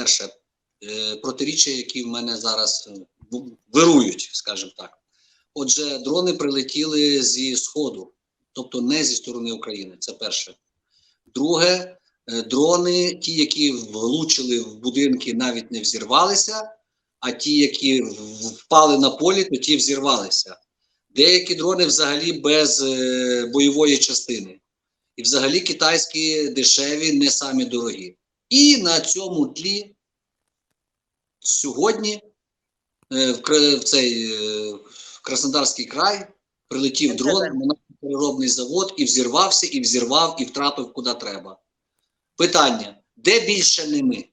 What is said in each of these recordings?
перше, е, протиріччя, які в мене зараз е, вирують, скажімо так. Отже, дрони прилетіли зі Сходу, тобто не зі сторони України. Це перше. Друге, е, дрони, ті, які влучили в будинки, навіть не взірвалися, а ті, які впали на полі, то ті взірвалися. Деякі дрони взагалі без бойової частини. І взагалі китайські дешеві, не самі дорогі. І на цьому тлі сьогодні е, в, цей е, в Краснодарський край прилетів дрон на переробний завод і взірвався, і взірвав, і втрапив куди треба. Питання: де більше не ми?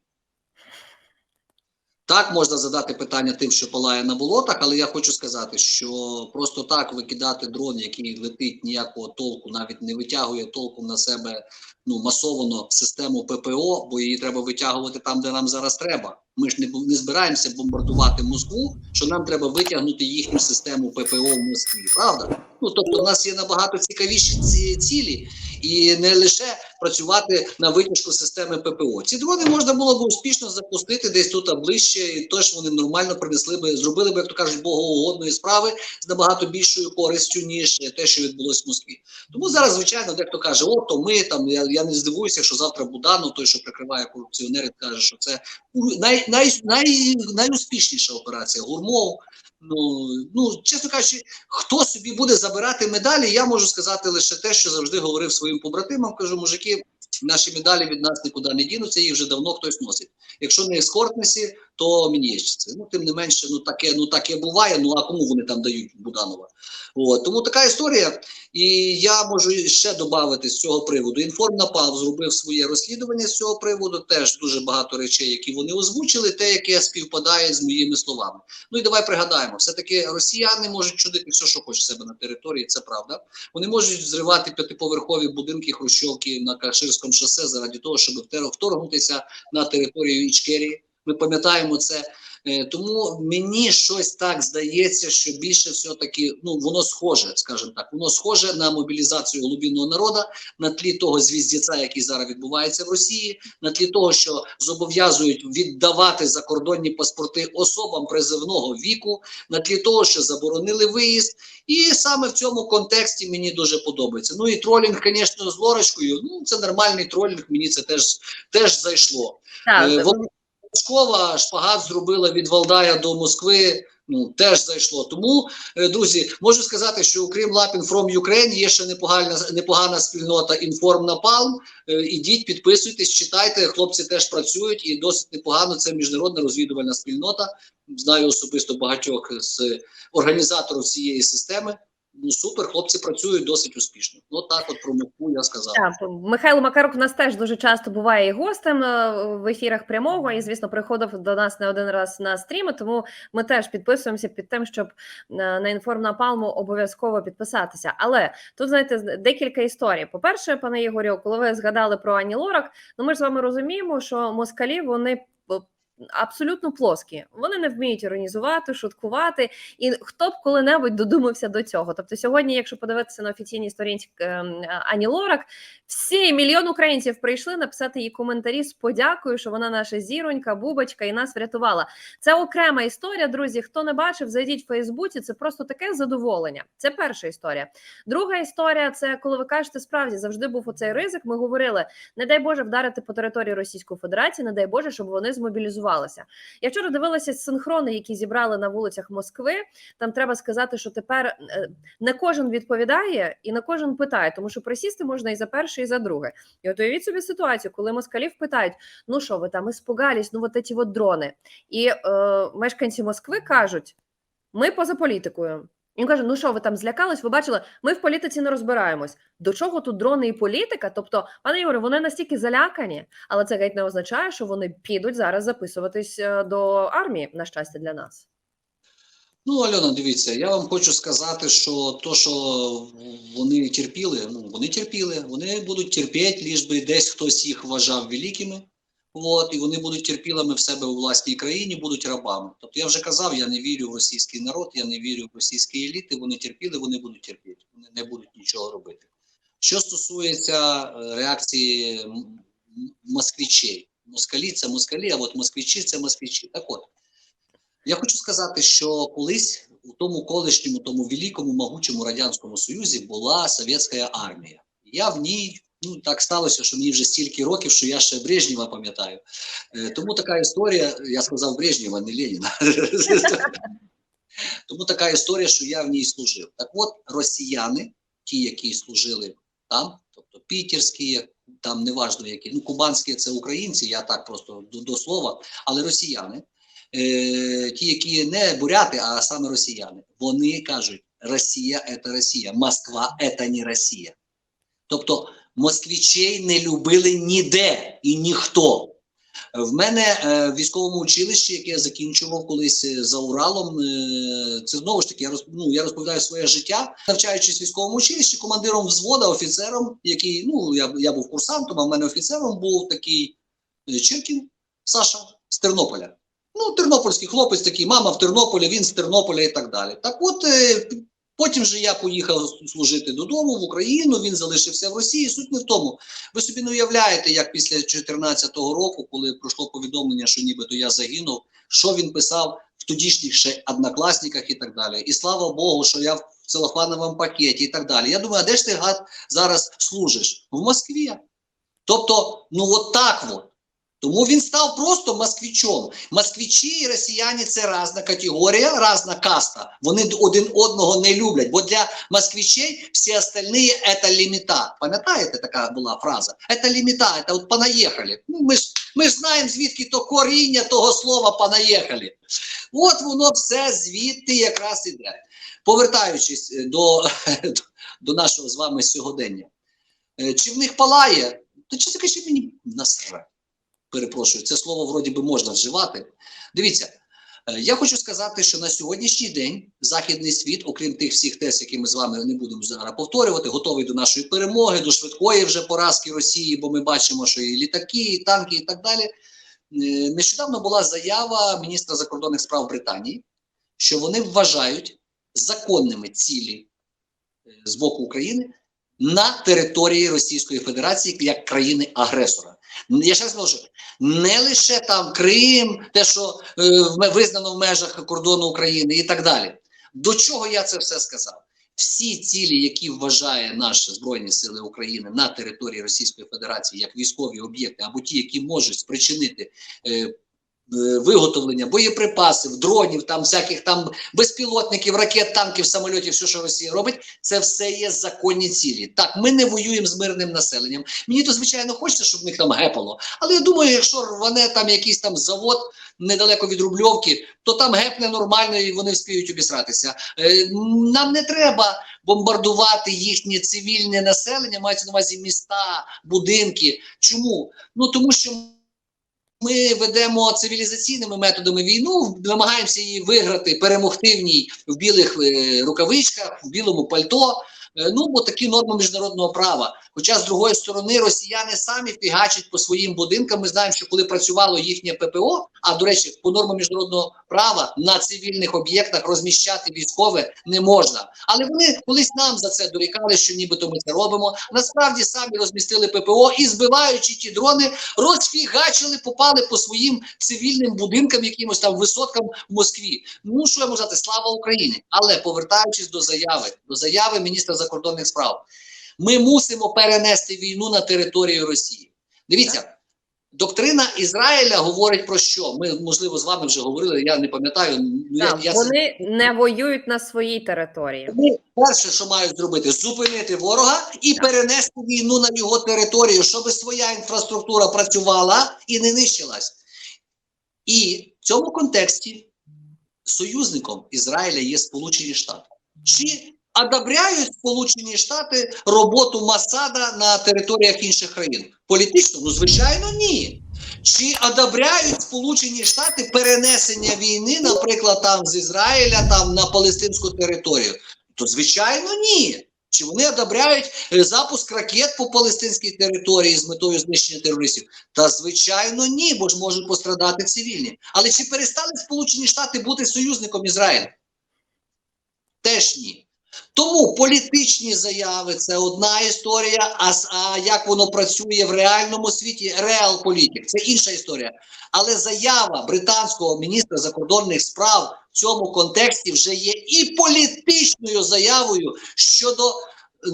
Так, можна задати питання тим, що палає на болотах, але я хочу сказати, що просто так викидати дрон, який летить ніякого толку, навіть не витягує толком на себе ну масовано систему ППО, бо її треба витягувати там, де нам зараз треба. Ми ж не, не збираємося бомбардувати Москву, що нам треба витягнути їхню систему ППО в Москві. Правда? Ну тобто, у нас є набагато цікавіші ці цілі, і не лише працювати на витяжку системи ППО. Ці дрони можна було б успішно запустити десь тут ближче, і теж вони нормально принесли би, зробили б, як то кажуть, богоугодної справи з набагато більшою користю, ніж те, що відбулось в Москві. Тому зараз, звичайно, дехто каже: о, то ми там. Я, я не здивуюся, що завтра Буданов, той, що прикриває корупціонерів, каже, що це у- най, най, най, найуспішніша операція. Гурмов. Ну, ну, чесно кажучи, хто собі буде забирати медалі, я можу сказати лише те, що завжди говорив своїм побратимам. Кажу, мужики, наші медалі від нас нікуди не дінуться, їх вже давно хтось носить. Якщо не ескортниці, то мін'єщиці. Ну, тим не менше, ну таке, ну таке буває. Ну а кому вони там дають Буданова? От тому така історія. І я можу ще додати з цього приводу. Інформнапав зробив своє розслідування з цього приводу. Теж дуже багато речей, які вони озвучили, те, яке співпадає з моїми словами. Ну і давай пригадаємо, все-таки росіяни можуть чудити все, що хочуть себе на території, це правда. Вони можуть зривати п'ятиповерхові будинки хрущовки на Каширському шосе заради того, щоб вторгнутися на територію Ічкерії. Ми пам'ятаємо це. Е, Тому мені щось так здається, що більше все-таки ну воно схоже, скажімо так, воно схоже на мобілізацію глубинного народу на тлі того звіздяця, який зараз відбувається в Росії, на тлі того, що зобов'язують віддавати закордонні паспорти особам призивного віку, на тлі того, що заборонили виїзд, і саме в цьому контексті мені дуже подобається. Ну і тролінг, звісно, з Лорочкою. Ну це нормальний тролінг. Мені це теж теж зайшло. Так, Е, Школа шпагат зробила від Валдая до Москви. Ну теж зайшло. Тому, е, друзі, можу сказати, що окрім Лапін from Ukraine є ще непогана непогана спільнота Інформ Напалм. Е, Ідіть, підписуйтесь, читайте. Хлопці теж працюють і досить непогано. Це міжнародна розвідувальна спільнота. Знаю особисто багатьох з організаторів цієї системи. Ну супер, хлопці працюють досить успішно. Ну так, от про Москву я сказав. Так, Михайло Макарук у нас теж дуже часто буває і гостем е, в ефірах прямого, і звісно, приходив до нас не один раз на стріми. Тому ми теж підписуємося під тим, щоб е, на інформ палму обов'язково підписатися. Але тут знаєте декілька історій. По перше, пане Ігорю, коли ви згадали про Ані Лорак, ну ми ж з вами розуміємо, що москалі вони. Абсолютно плоскі, вони не вміють іронізувати, шуткувати, і хто б коли-небудь додумався до цього. Тобто, сьогодні, якщо подивитися на офіційній сторінці ем, Ані Лорак, всі мільйон українців прийшли написати їй коментарі з подякою, що вона наша зіронька, бубочка і нас врятувала. Це окрема історія, друзі. Хто не бачив, зайдіть в Фейсбуці. Це просто таке задоволення. Це перша історія. Друга історія це коли ви кажете, справді завжди був оцей ризик. Ми говорили, не дай Боже вдарити по території Російської Федерації, не дай Боже, щоб вони змобілізувалися. Я вчора дивилася синхрони, які зібрали на вулицях Москви. Там треба сказати, що тепер е, не кожен відповідає і не кожен питає, тому що присісти можна і за перше, і за друге. І от уявіть собі ситуацію, коли москалів питають: ну що ви там іспугались, ну от ці от дрони. І е, мешканці Москви кажуть: ми поза політикою. Він каже: ну що, ви там злякались? Ви бачили, ми в політиці не розбираємось. До чого тут дрони і політика? Тобто, пане Ігоре, вони настільки залякані, але це геть не означає, що вони підуть зараз записуватись е, до армії, на щастя, для нас. Ну, Альона, дивіться, я вам хочу сказати, що то, що вони терпіли, ну вони терпіли, вони будуть терпіти, ліж би десь хтось їх вважав великими. От, і вони будуть терпілими в себе у власній країні, будуть рабами. Тобто я вже казав, я не вірю в російський народ, я не вірю в російські еліти. Вони терпіли, вони будуть терпіти, вони не будуть нічого робити. Що стосується е, реакції м- м- москвичей, москалі це москалі, а от москвичі це москвичі. Так от, я хочу сказати, що колись у тому колишньому, тому великому могучому радянському союзі була совєтська армія. Я в ній. Ну, так сталося, що мені вже стільки років, що я ще Брежнєва пам'ятаю. Е, тому така історія, я сказав Брежнєва, не Леніна. тому така історія, що я в ній служив. Так от, росіяни, ті, які служили там, тобто пітерські, там неважно які, ну, кубанські це українці, я так просто до, до слова, але росіяни, е, ті, які не буряти, а саме росіяни, вони кажуть, Росія це Росія, Москва це не Росія. Тобто москвичей не любили ніде і ніхто. В мене е, в військовому училищі, яке я закінчував колись е, за Уралом, е, це знову ж таки я ну, я розповідаю своє життя, навчаючись в військовому училищі, командиром взвода, офіцером, який ну я, я був курсантом, а в мене офіцером був такий Чиркін Саша з Тернополя. Ну, тернопільський хлопець такий, мама в Тернополі, він з Тернополя і так далі. Так от потім же я поїхав служити додому в Україну, він залишився в Росії. Суть не в тому. Ви собі не уявляєте, як після 2014 року, коли пройшло повідомлення, що нібито я загинув, що він писав в тодішніх ще однокласниках і так далі. І слава Богу, що я в целофановому пакеті і так далі. Я думаю, а де ж ти гад зараз служиш? В Москві. Тобто, ну от так от. Тому він став просто москвичом. Москвичі і росіяни це різна категорія, різна каста. Вони один одного не люблять. Бо для москвичей всі остальні це ліміта. Пам'ятаєте, така була фраза? Це ліміта, це от понаїхали. Ну, ми ж ми ж знаємо, звідки то коріння того слова понаїхали. От воно все звідти якраз іде. Повертаючись е, до, до нашого з вами сьогодення. Е, Чи в них палає? То чи скажіть мені насре? Перепрошую, це слово вроді би можна вживати. Дивіться, е, я хочу сказати, що на сьогоднішній день західний світ, окрім тих всіх тез, які ми з вами не будемо зараз повторювати, готовий до нашої перемоги, до швидкої вже поразки Росії, бо ми бачимо, що і літаки, і танки, і так далі. Е, Нещодавно була заява міністра закордонних справ Британії, що вони вважають законними цілі е, з боку України на території Російської Федерації як країни-агресора. Я ще скажу, не лише там Крим, те, що е, визнано в межах кордону України і так далі. До чого я це все сказав? Всі цілі, які вважає наші Збройні Сили України на території Російської Федерації як військові об'єкти, або ті, які можуть спричинити е, виготовлення боєприпасів, дронів, там всяких там безпілотників, ракет, танків, самольотів, все, що Росія робить, це все є законні цілі. Так, ми не воюємо з мирним населенням. Мені то звичайно хочеться, щоб в них там гепало. Але я думаю, якщо рване там якийсь там завод недалеко від Рубльовки, то там гепне нормально і вони вспіють обісратися. Е, нам не треба бомбардувати їхнє цивільне населення, мається на увазі міста, будинки. Чому? Ну тому що. Ми ведемо цивілізаційними методами війну, намагаємося її виграти, перемогти в ній в білих е, рукавичках, в білому пальто. Е, ну, бо такі норми міжнародного права. Хоча з другої сторони росіяни самі фігачать по своїм будинкам. Ми знаємо, що коли працювало їхнє ППО, а до речі, по нормам міжнародного права на цивільних об'єктах розміщати військове не можна. Але вони колись нам за це дорікали, що нібито ми це робимо. Насправді самі розмістили ППО і збиваючи ті дрони, розфігачили, попали по своїм цивільним будинкам, якимось там висоткам в Москві. Ну що я можу сказати, слава Україні! Але повертаючись до заяви, до заяви міністра закордонних справ, ми мусимо перенести війну на територію Росії. Дивіться. Доктрина Ізраїля говорить про що? Ми можливо з вами вже говорили. Я не пам'ятаю. Ну я, Так, я це- вони не воюють на своїй території. вони перше, що мають зробити, зупинити ворога і перенести війну на його територію, щоб своя інфраструктура працювала і не нищилась. І в цьому контексті союзником Ізраїля є Сполучені Штати. Чи одобряють Сполучені Штати роботу Масада на територіях інших країн? Політично, ну звичайно, ні. Чи одобряють Сполучені Штати перенесення війни, наприклад, там з Ізраїля там на палестинську територію? То звичайно, ні. Чи вони одобряють е, запуск ракет по палестинській території з метою знищення терористів? Та звичайно, ні, бо ж можуть пострадати цивільні. Але чи перестали Сполучені Штати бути союзником Ізраїля? Теж ні. Тому політичні заяви це одна історія. А, а як воно працює в реальному світі, реал-політик, це інша історія. Але заява британського міністра закордонних справ в цьому контексті вже є і політичною заявою щодо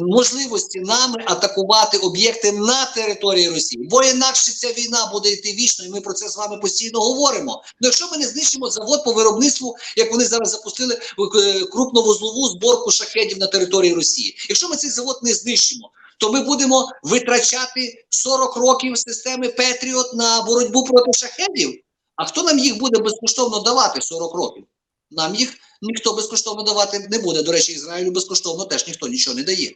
можливості нами атакувати об'єкти на території Росії, бо інакше ця війна буде йти вічно, і ми про це з вами постійно говоримо. Ну, якщо ми не знищимо завод по виробництву, як вони зараз запустили е, крупновузлову зборку шахедів на території Росії, якщо ми цей завод не знищимо. То ми будемо витрачати 40 років системи Петріот на боротьбу проти шахедів. А хто нам їх буде безкоштовно давати 40 років? Нам їх ніхто безкоштовно давати не буде. До речі, Ізраїлю безкоштовно теж ніхто нічого не дає.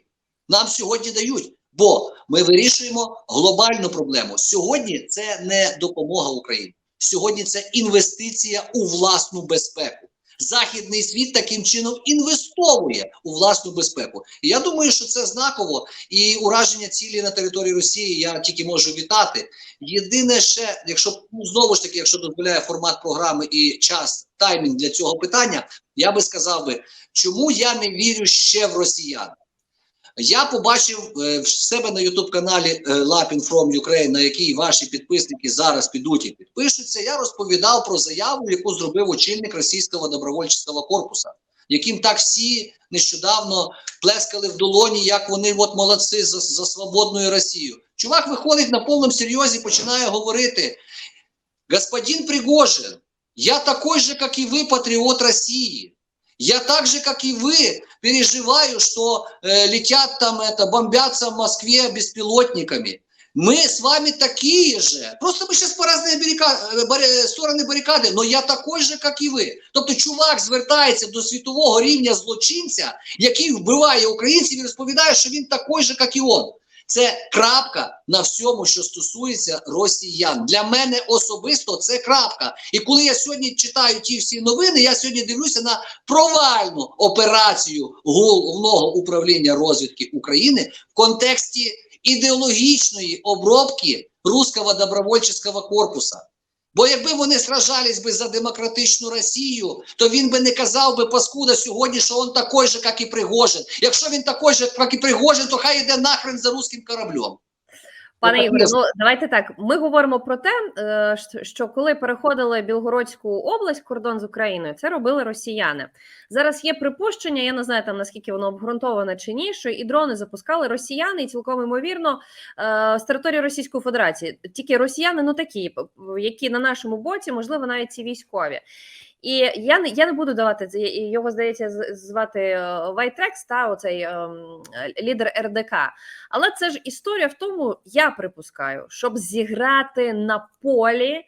Нам сьогодні дають, бо ми вирішуємо глобальну проблему. Сьогодні це не допомога Україні. Сьогодні це інвестиція у власну безпеку. Західний світ таким чином інвестовує у власну безпеку. І я думаю, що це знаково. І ураження цілі на території Росії я тільки можу вітати. Єдине ще, якщо ну, знову ж таки, якщо дозволяє формат програми і час, таймінг для цього питання, я би сказав би, чому я не вірю ще в росіян. Я побачив е, в себе на youtube каналі е, from Ukraine, на який ваші підписники зараз підуть і підпишуться. Я розповідав про заяву, яку зробив очільник російського добровольчого корпуса, яким так всі нещодавно плескали в долоні, як вони от молодці за, за свободну Росію. Чувак виходить на повному серйозі, починає говорити: Господин Пригожин, я такой же, как и вы, патриот России. Я так же, как и вы, переживаю, что э, летят там, это, бомбятся в Москве беспилотниками. Мы с вами такие же. Просто мы сейчас по разные баррика... э, бари- сторони барикади, но я такой же, як і ви. Тобто чувак звертається до світового рівня злочинця, який вбиває українців і розповідає, що він такий же, як і он. Це крапка на всьому, що стосується росіян. Для мене особисто це крапка. І коли я сьогодні читаю ті всі новини, я сьогодні дивлюся на провальну операцію головного управління розвідки України в контексті ідеологічної обробки руського добровольчого корпуса. Бо якби вони сражались би за демократичну Росію, то він би не казав би паскуда сьогодні, що він такий же, як і Пригожин. Якщо він такий же, як і Пригожин, то хай йде нахрен за руським кораблем. Пане так, ну давайте так. Ми говоримо про те, е, що- коли переходили Білгородську область, кордон з Україною, це робили росіяни. Зараз є припущення, я не знаю там наскільки воно обґрунтоване чи ні, що і дрони запускали росіяни, і цілком ймовірно е, з території Російської Федерації. Тільки росіяни, ну такі, які на нашому боці, можливо, навіть ці військові. І я не я не буду давати його здається звати е, Вайтрекс, та оцей ем, лідер РДК. Але це ж історія в тому, я припускаю, щоб зіграти на полі,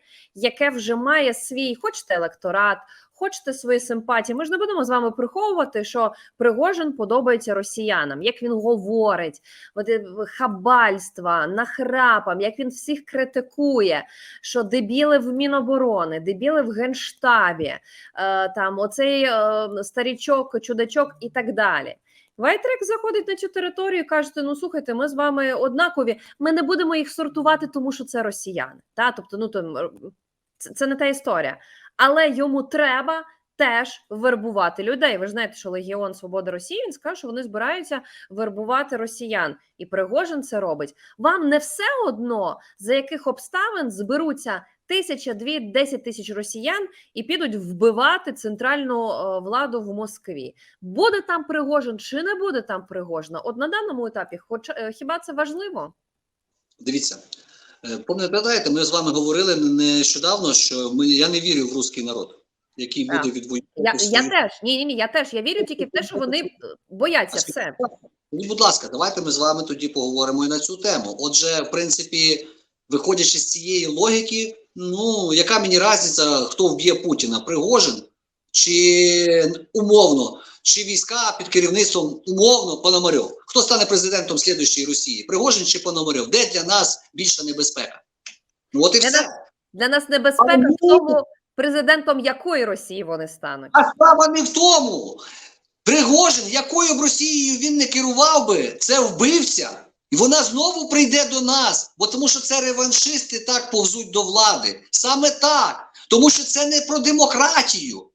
яке вже має свій, хочете електорат, хочете свої симпатії. Ми ж не будемо з вами приховувати, що Пригожин подобається росіянам, як він говорить, е, хабальства, нахрапам, як він всіх критикує, що дебіли в Міноборони, дебіли в Генштабі, е, там оцей е, старічок, чудачок і так далі. Вайтрек заходить на цю територію і каже: ну слухайте, ми з вами однакові. Ми не будемо їх сортувати, тому що це росіяни. Та тобто, ну то це, це не та історія, але йому треба. Теж вербувати людей. Ви ж знаєте, що Легіон Свободи Росії він скаже, що вони збираються вербувати росіян, і Пригожин це робить. Вам не все одно за яких обставин зберуться тисяча, дві, десять тисяч росіян і підуть вбивати центральну е, владу в Москві. Буде там Пригожин чи не буде там Пригожина? От на даному етапі, хоч е, хіба це важливо? Дивіться, пам'ятаєте, ми з вами говорили нещодавно, що ми, я не вірю в русський народ, який Так. буде відвоювати. Я, я теж ні, ні, ні. Я теж я вірю тільки в те, що вони е, бояться А все. Будь ласка, давайте ми з вами тоді поговоримо і на цю тему. Отже, в принципі, виходячи з цієї логіки, ну яка мені різниця, хто вб'є Путіна? Пригожин чи умовно, чи війська під керівництвом умовно Пономарьов? Хто стане президентом слідуючої Росії? Пригожин чи Пономарьов? Де для нас більша небезпека? Ну от і Для все. нас- Для нас небезпека Але в тому, президентом якої Росії вони стануть. А справа не в тому. Пригожин, якою б Росією він не керував би, це вбивця. І вона знову прийде до нас, бо тому що це реваншисти так повзуть до влади. Саме так. Тому що це не про демократію.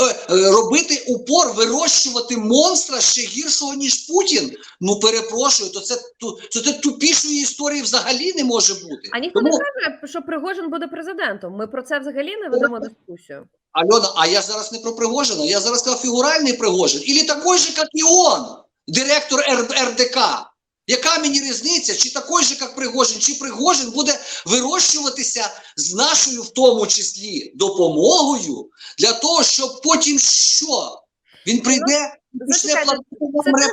Е, Робити упор, вирощувати монстра ще гіршого, ніж Путін. Ну перепрошую, то це, то це тупішої історії взагалі не може бути. А ніхто Тому- не каже, що Пригожин буде президентом. Ми про це взагалі не ведемо дискусію. Альона, а я зараз не про Пригожина, я зараз сказав фігуральний Пригожин. Ілі такий же, як і он, директор РДК. Яка мені різниця, чи такий же, як Пригожин, чи Пригожин буде вирощуватися з нашою, в тому числі, допомогою для того, щоб потім що? Він прийде і почне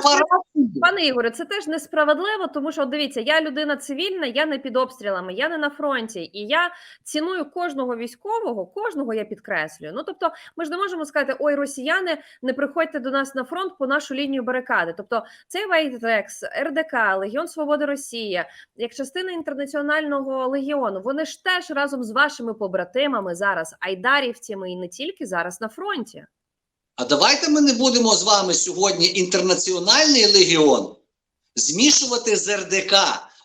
платити. Пане Ігоре, це теж несправедливо, тому що от дивіться, я людина цивільна, я не під обстрілами, я не на фронті, і я ціную кожного військового, кожного я підкреслюю. Ну тобто, ми ж не можемо сказати, ой, росіяни, не приходьте до нас на фронт по нашу лінію барикади. Тобто, цей Вайтекс, РДК, Легіон Свободи Росія, як частина інтернаціонального легіону, вони ж теж разом з вашими побратимами зараз, айдарівцями і не тільки зараз на фронті. А давайте ми не будемо з вами сьогодні інтернаціональний легіон змішувати з РДК.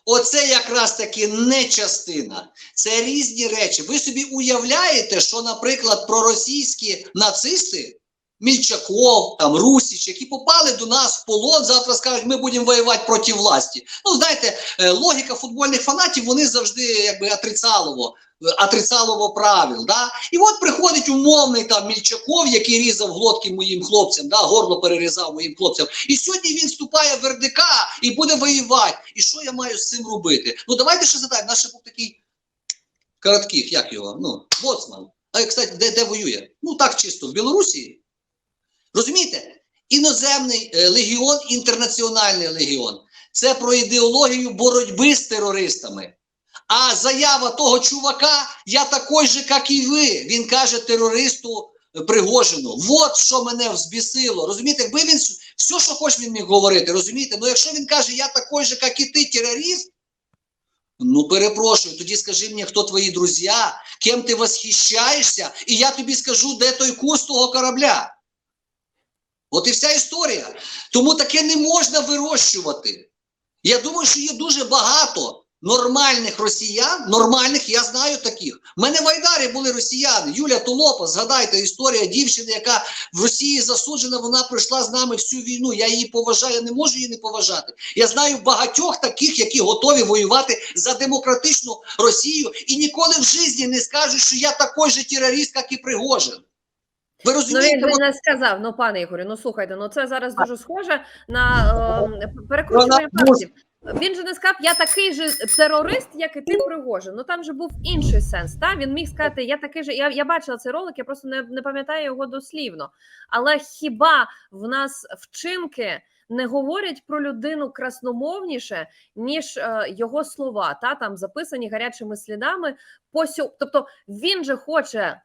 Оце якраз таки не частина. Це різні речі. Ви собі уявляєте, що, наприклад, проросійські нацисти, Мільчаков, там Русіч, які попали до нас в полон, завтра скажуть, ми будемо воювати проти власті. Ну, знаєте, е, логіка футбольних фанатів, вони завжди якби отрицалово, отрицалово правил. Да? І от приходить умовний там Мільчаков, який різав глотки моїм хлопцям, да, горло перерізав моїм хлопцям. І сьогодні він вступає в РДК і буде воювати. І що я маю з цим робити? Ну давайте ще задаємо. Наш був такий коротких, як його? Ну, боцман. А кстати, де, де воює? Ну так чисто, в Білорусі. Розумієте? Іноземний е, легіон, інтернаціональний легіон. Це про ідеологію боротьби з терористами. А заява того чувака, я такий же, як і ви. Він каже терористу е, Пригожину. От що мене взбісило. Розумієте, якби він все, що хоче, він міг говорити, розумієте? Ну якщо він каже, я такий же, як і ти, терорист, ну перепрошую, тоді скажи мені, хто твої друзі, ким ти восхищаєшся, і я тобі скажу, де той куст того корабля. От і вся історія. Тому таке не можна вирощувати. Я думаю, що є дуже багато нормальних росіян, нормальних, я знаю таких. У мене в Айдарі були росіяни. Юля Толопа, згадайте історія дівчини, яка в Росії засуджена, вона пройшла з нами всю війну. Я її поважаю, я не можу її не поважати. Я знаю багатьох таких, які готові воювати за демократичну Росію і ніколи в житті не скажуть, що я такий же терорист, як і Пригожин. Ви Ну він не сказав. Ну, пане Ігорю, ну слухайте, ну це зараз дуже схоже на е, перекручування Вона фактів. Він же не сказав, я такий же терорист, як і ти Пригожин. Ну там же був інший сенс. Та він міг сказати, я такий же. Я, я бачила цей ролик, я просто не, не пам'ятаю його дослівно. Але хіба в нас вчинки не говорять про людину красномовніше, ніж е, його слова, та там записані гарячими слідами. По сьо... Тобто він же хоче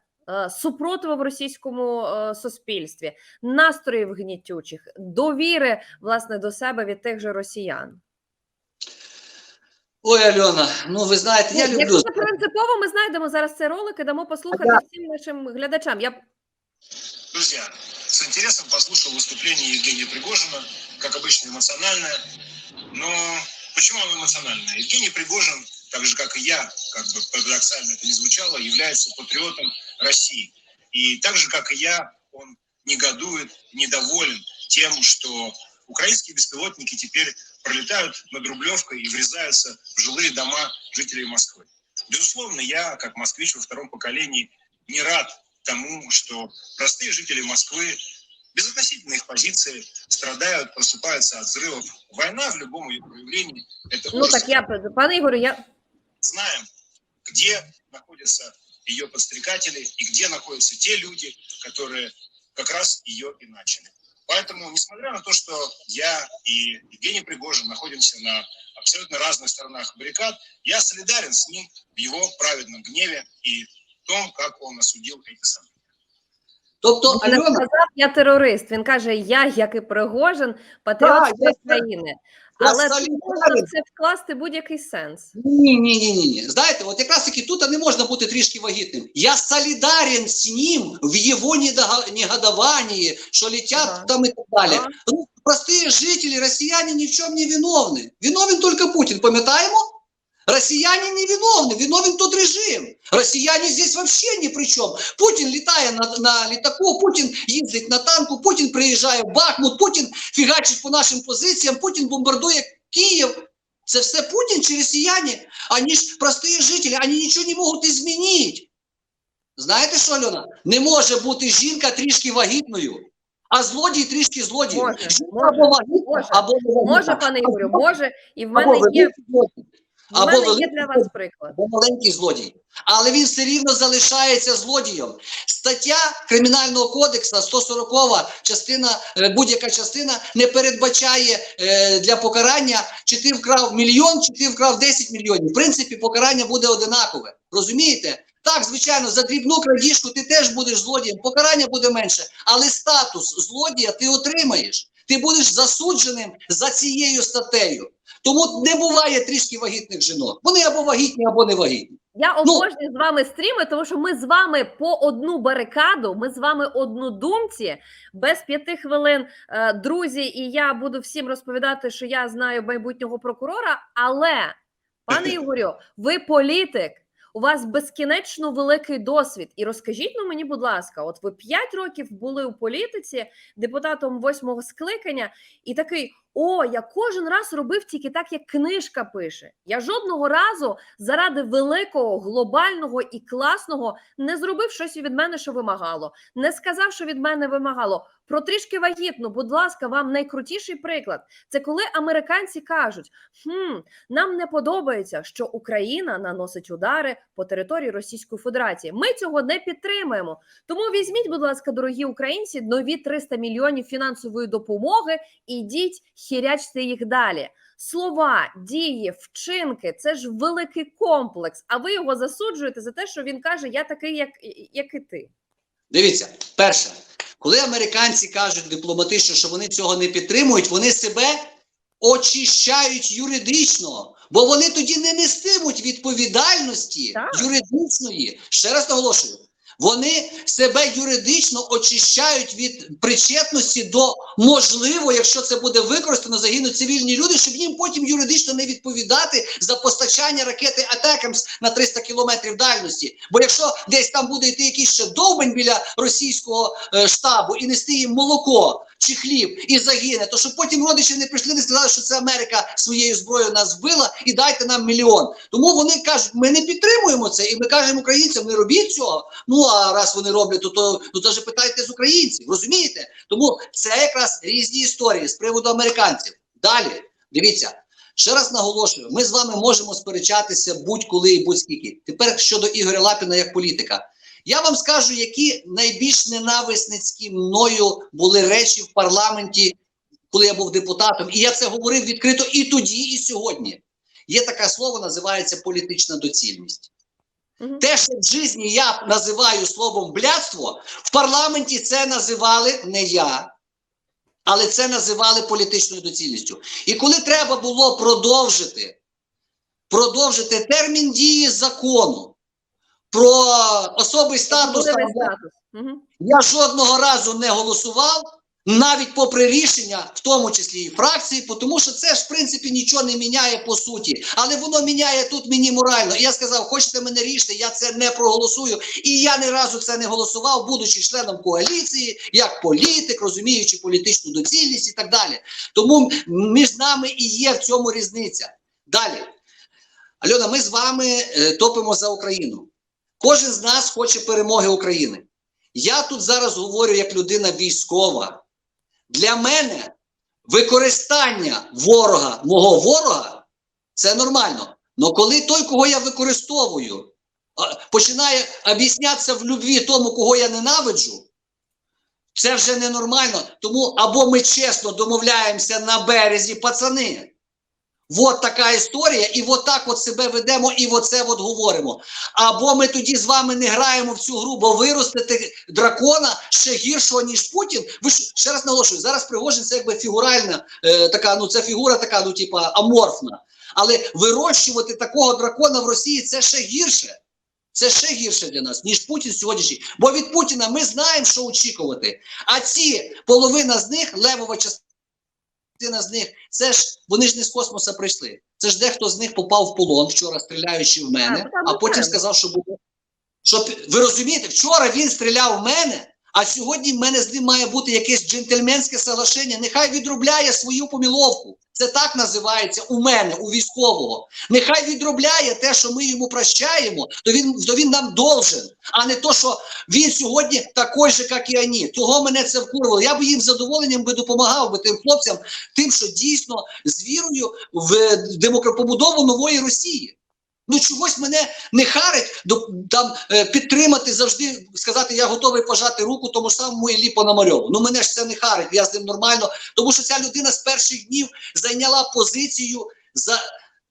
супротиву в російському е, суспільстві, настроїв гнітючих, довіри власне до себе від тих же росіян. Ой, Альона, ну ви знаєте, я Ну, люблю. Якщо це принципово, ми знайдемо зараз цей ролик і дамо послухати Ага. всім нашим глядачам. Я Друзья, с интересом послушал выступление Евгения Пригожина, как обычно эмоциональное. Но почему оно эмоциональное? Евгений Пригожин, так же как и я, как бы парадоксально это не звучало, является патриотом России. И так же как и я, он негодует, недоволен тем, что украинские беспилотники теперь пролетают над Рублевкой и врезаются в жилые дома жителей Москвы. Безусловно, я, как москвич во втором поколении, не рад тому, что простые жители Москвы, безотносительно их позиции, страдают, просыпаются от взрывов. Война в любом ее проявлении – это ну ужас. так я пане Ігорю, я Знаем, где находятся ее подстрекатели и где находятся те люди, которые как раз ее и начали. Поэтому, несмотря на то, что я и Евгений Пригожин находимся на абсолютно разных сторонах баррикад, я солидарен с ним в его праведном гневе и том, как он осудил эти события. Тобто, він не Альона, сказав, я терорист. Він каже, я, як і Пригожин, патріот Так, своєї я- країни. я Але можна в це вкласти будь-який сенс. Ні, ні, ні, ні, ні. Знаєте, от якраз таки тут не можна бути трішки вагітним. Я солідарен з ним в його негодовании, що летять Ага. там і так далі. Ага. Ну, прості жителі, росіяни ні в чому не виновні. Виновен тільки Путін, пам'ятаємо? Россияне не виновны, виновен тот режим. Россияне здесь вообще ни при чем. Путин летає на, на літаку, Путін їздить на танку, Путін приїжджає в Бахмут, Путін фігачить по нашим позиціям, Путін бомбардує Київ. Це все Путін чи росіяни? Они ж простые жителі, вони нічого не можуть змінити. Знаєте що, Альона? Не може бути жінка трішки вагітною, а злодій трішки злодієм. Може, Жінка може, або вагітна, може. або. Може, пане Ігорю, може, і в мене є, або мене є для вас приклад. або маленький злодій. Але він все рівно залишається злодієм. Стаття Кримінального кодексу, 140 частина, е, будь-яка частина не передбачає е, для покарання, чи ти вкрав мільйон, чи ти вкрав 10 мільйонів. В принципі, покарання буде одинакове. Розумієте? Так, звичайно, за дрібну крадіжку ти теж будеш злодієм, покарання буде менше, але статус злодія ти отримаєш. Ти будеш засудженим за цією статтею. Тому не буває трішки вагітних жінок. Вони або вагітні, або не вагітні. Я Ну- обожнюю з вами стріми, тому що ми з вами по одну барикаду, ми з вами однодумці, без п'яти хвилин, е, друзі, і я буду всім розповідати, що я знаю майбутнього прокурора. Але, пане Ігорю, ви політик. У вас безкінечно великий досвід. І розкажіть ну мені, будь ласка, от ви 5 років були у політиці депутатом восьмого скликання, і такий: о, я кожен раз робив тільки так, як книжка пише. Я жодного разу заради великого, глобального і класного не зробив щось від мене, що вимагало, не сказав, що від мене вимагало. Про трішки вагітну, будь ласка, вам найкрутіший приклад. Це коли американці кажуть: хм, нам не подобається, що Україна наносить удари по території Російської Федерації. Ми цього не підтримуємо. Тому візьміть, будь ласка, дорогі українці, нові 300 мільйонів фінансової допомоги. Ідіть, хірячте їх далі. Слова, дії, вчинки це ж великий комплекс. А ви його засуджуєте за те, що він каже: Я такий, як, як і ти. Дивіться, перше, коли американці кажуть дипломатично, що вони цього не підтримують, вони себе очищають юридично, бо вони тоді не нестимуть відповідальності Так. юридичної. Ще раз наголошую. Вони себе юридично очищають від причетності до можливо, якщо це буде використано, загинуть цивільні люди, щоб їм потім юридично не відповідати за постачання ракети Атекамс на 300 кілометрів дальності. Бо якщо десь там буде йти якийсь ще довбень біля російського е, штабу і нести їм молоко чи хліб і загине, то щоб потім родичі не прийшли, не сказали, що це Америка своєю зброєю нас вбила і дайте нам мільйон. Тому вони кажуть, ми не підтримуємо це, і ми кажемо українцям, не робіть цього. Ну а раз вони роблять, то то, то, то ж питайте з українців, розумієте? Тому це якраз різні історії з приводу американців. Далі дивіться. Ще раз наголошую, ми з вами можемо сперечатися будь-коли і будь-скільки. Тепер щодо Ігоря Лапіна як політика. Я вам скажу, які найбільш ненависницькі мною були речі в парламенті, коли я був депутатом, і я це говорив відкрито і тоді, і сьогодні. Є таке слово, називається політична доцільність. Мгм. Те, що в житті я називаю словом блядство, в парламенті це називали не я, але це називали політичною доцільністю. І коли треба було продовжити, продовжити термін дії закону про особий статус, статус. Мгм. я жодного разу не голосував, навіть попри рішення, в тому числі і фракції, тому що це ж в принципі нічого не міняє по суті, але воно міняє тут мені морально. І я сказав, хочете мене рішити, я це не проголосую. І я ні разу це не голосував, будучи членом коаліції, як політик, розуміючи політичну доцільність і так далі. Тому між нами і є в цьому різниця. Далі. Альона, ми з вами е, топимо за Україну. Кожен з нас хоче перемоги України. Я тут зараз говорю як людина військова. Для мене використання ворога, мого ворога, це нормально. Але коли той, кого я використовую, починає об'яснятися в любві тому, кого я ненавиджу, це вже ненормально. Тому або ми чесно домовляємося на березі, пацани. От така історія, і от так от себе ведемо, і оце от говоримо. Або ми тоді з вами не граємо в цю гру, бо виростити дракона ще гіршого, ніж Путін. Ви ж ще раз наголошую, зараз Пригожин це якби фігуральна е, така, ну це фігура така, ну типа аморфна. Але вирощувати такого дракона в Росії це ще гірше. Це ще гірше для нас, ніж Путін сьогоднішній. Бо від Путіна ми знаємо, що очікувати. А ці половина з них, левова частина з них, це ж вони ж не з космоса прийшли. Це ж дехто з них попав в полон вчора, стріляючи в мене, А, а потім сказав, що буде. Щоб ви розумієте, вчора він стріляв в мене, а сьогодні в мене з ним має бути якесь джентльменське соглашення. Нехай відробляє свою поміловку. Це так називається у мене, у військового. Нехай відробляє те, що ми йому прощаємо, то він, то він нам должен, а не то, що він сьогодні такий же, як і вони. Того мене це вкурвало. Я би їм задоволенням би допомагав би тим хлопцям, тим, що дійсно з вірою в демокра- побудову нової Росії. Ну чогось мене не харить до там е, підтримати завжди, сказати, я готовий пожати руку тому ж самому Іллі Пономарьову. Ну мене ж це не харить, я з ним нормально, тому що ця людина з перших днів зайняла позицію за,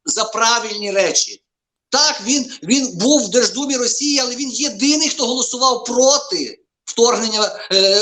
за правильні речі. Так, він, він був в Держдумі Росії, але він єдиний, хто голосував проти вторгнення е,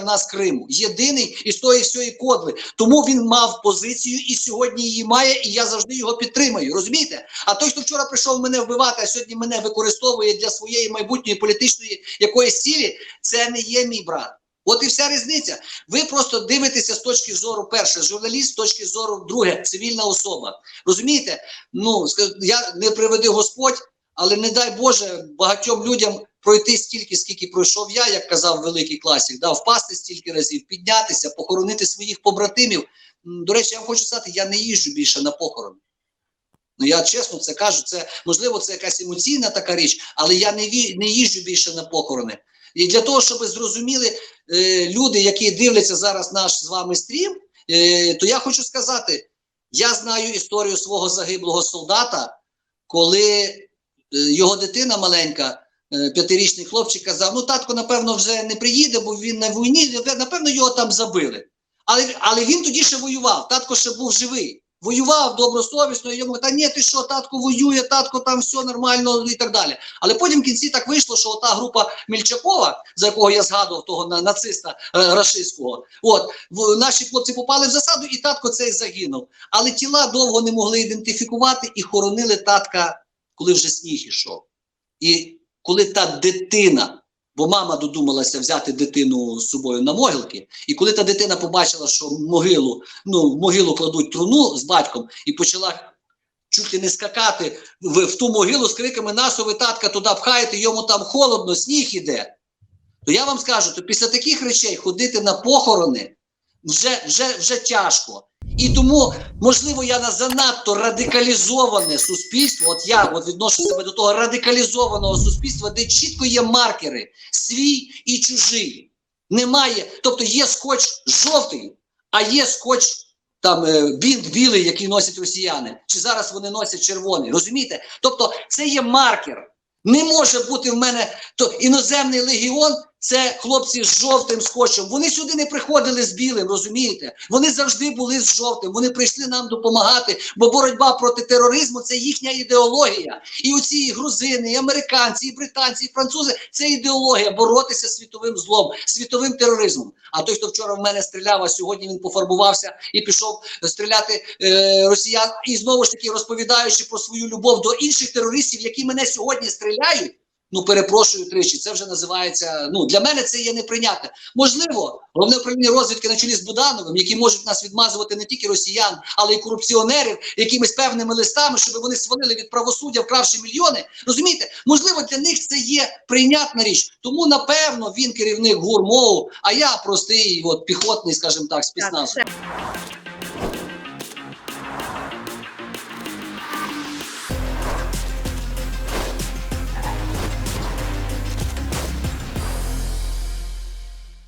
в нас Криму. Єдиний із тої всієї кодли. Тому він мав позицію і сьогодні її має, і я завжди його підтримаю. Розумієте? А той, хто вчора прийшов мене вбивати, а сьогодні мене використовує для своєї майбутньої політичної якоїсь цілі, це не є мій брат. От і вся різниця. Ви просто дивитеся з точки зору перше, журналіст, з точки зору друге, цивільна особа. Розумієте? Ну я не приведи Господь, але не дай Боже багатьом людям пройти стільки, скільки пройшов я, як казав великий класик, да, впасти стільки разів, піднятися, похоронити своїх побратимів. До речі, я вам хочу сказати, я не їжджу більше на похорони. Ну я чесно це кажу. Це можливо, це якась емоційна така річ, але я не ві, не їжджу більше на похорони. І для того, щоб зрозуміли е, люди, які дивляться зараз наш з вами стрім, е, то я хочу сказати: я знаю історію свого загиблого солдата, коли е, його дитина маленька, п'ятирічний хлопчик казав: ну татко, напевно, вже не приїде, бо він на війні, напевно, його там забили. Але, але він тоді ще воював, татко ще був живий. Воював добросовісно, і йому та ні, ти що, татко воює, татко там все нормально і так далі. Але потім в кінці так вийшло, що та група Мільчакова, за якого я згадував, того на- нациста е, рашистського, от в, наші хлопці попали в засаду, і татко цей загинув. Але тіла довго не могли ідентифікувати і хоронили татка, коли вже сніг ішов. І коли та дитина, бо мама додумалася взяти дитину з собою на могилки, і коли та дитина побачила, що могилу, ну, в могилу кладуть труну з батьком, і почала чуть не скакати в, в ту могилу з криками «Насо ви татка туди пхаєте, йому там холодно, сніг іде. То я вам скажу, то після таких речей ходити на похорони вже, вже, вже тяжко. І тому, можливо, я на занадто радикалізоване суспільство. От я от відношу себе до того радикалізованого суспільства, де чітко є маркери свій і чужий. Немає, тобто є скотч жовтий, а є скотч там е, бінт білий, який носять росіяни. Чи зараз вони носять червоний? Розумієте? Тобто, це є маркер. Не може бути в мене то іноземний легіон. Це хлопці з жовтим скотчем. Вони сюди не приходили з білим, розумієте? Вони завжди були з жовтим. Вони прийшли нам допомагати, бо боротьба проти тероризму це їхня ідеологія. І оці і грузини, і американці, і британці, і французи це ідеологія боротися з світовим злом, світовим тероризмом. А той, хто вчора в мене стріляв, а сьогодні він пофарбувався і пішов стріляти е, росіян, і знову ж таки розповідаючи про свою любов до інших терористів, які мене сьогодні стріляють. Ну, перепрошую тричі, це вже називається. Ну для мене це є неприйнятне. Можливо, головне управління розвідки на чолі з Будановим, які можуть нас відмазувати не тільки росіян, але й корупціонерів якимись певними листами, щоб вони свалили від правосуддя, вкравши мільйони. Розумієте, можливо, для них це є прийнятна річ. Тому напевно він керівник гурмову, а я простий, от піхотний, скажімо так, Так, спецназ.